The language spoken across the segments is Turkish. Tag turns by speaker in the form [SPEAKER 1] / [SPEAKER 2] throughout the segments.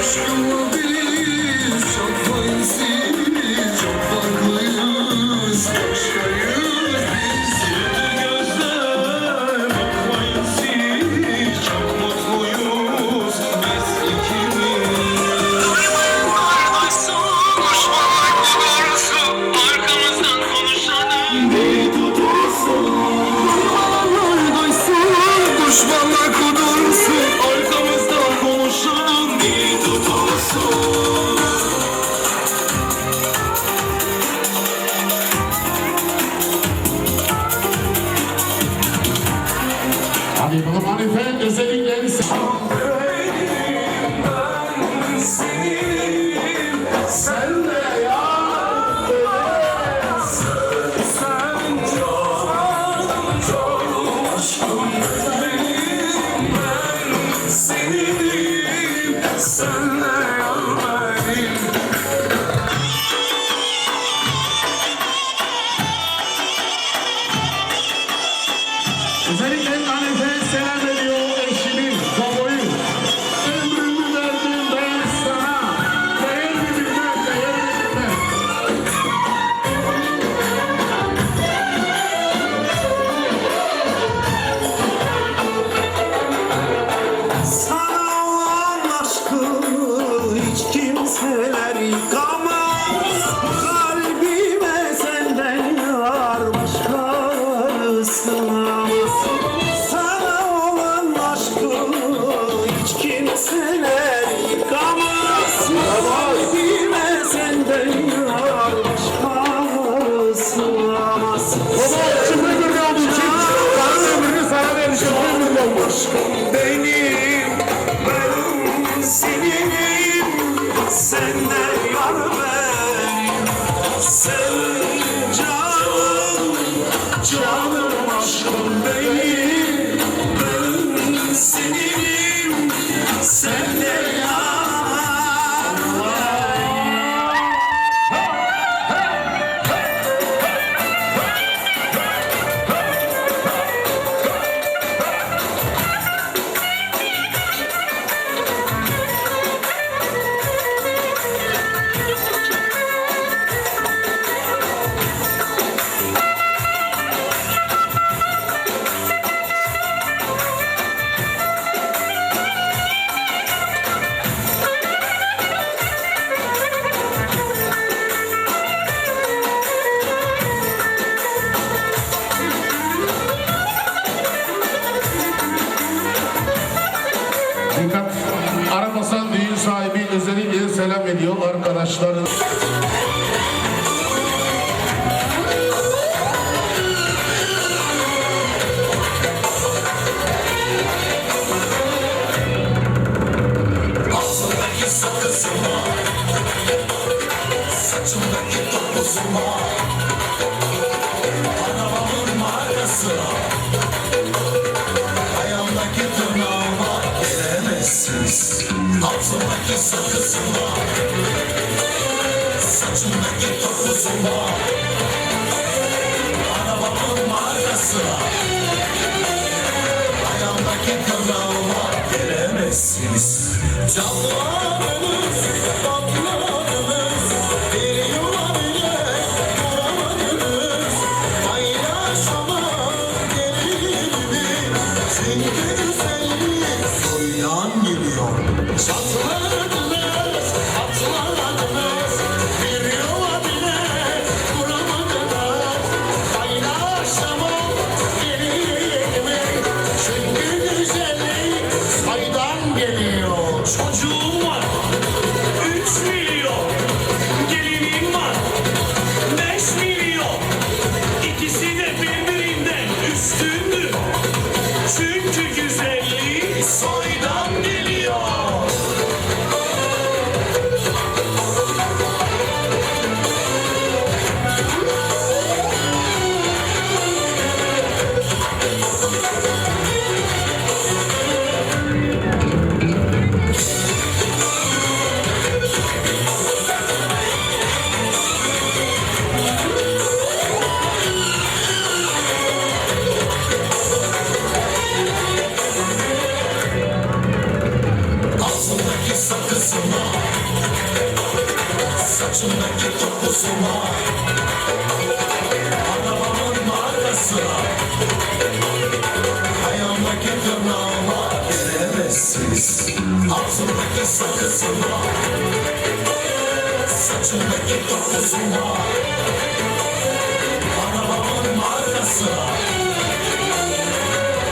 [SPEAKER 1] Aşkımı bil, çok faizsiz, çok farklı. night, night.
[SPEAKER 2] arkadaşların...
[SPEAKER 1] lüzum var Arabamın markası var. Ayağımdaki kıvrağıma gelemezsiniz. Canlar Siz Altındaki sakızında Saçındaki kokusunda Arabamın markası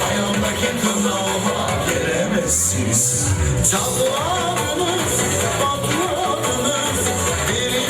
[SPEAKER 1] Ayağımdaki kınavıma gelemezsiniz. Canlı adınız, tatlı adınız Deli